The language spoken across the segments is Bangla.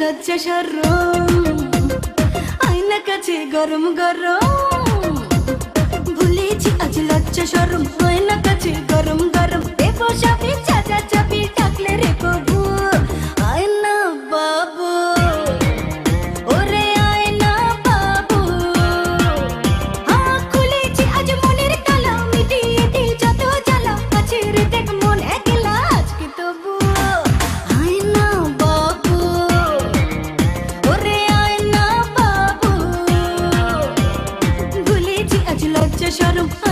লজ্জা সরম আয়না কাছে গরম গরম। ভুলেছি আজ লজ্জা সরম আয়না Yaşarım.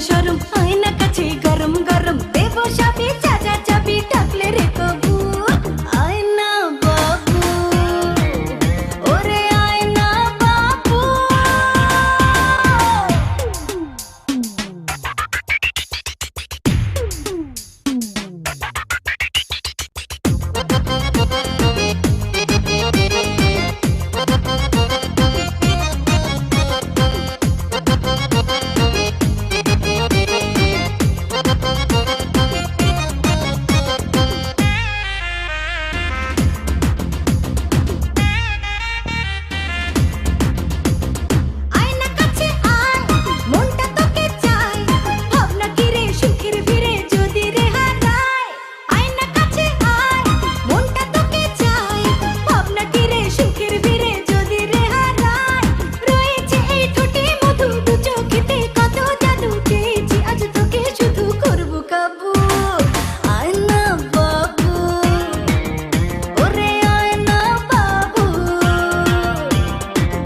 সরম আয়না কাছে গরম গরম। দেব সাপে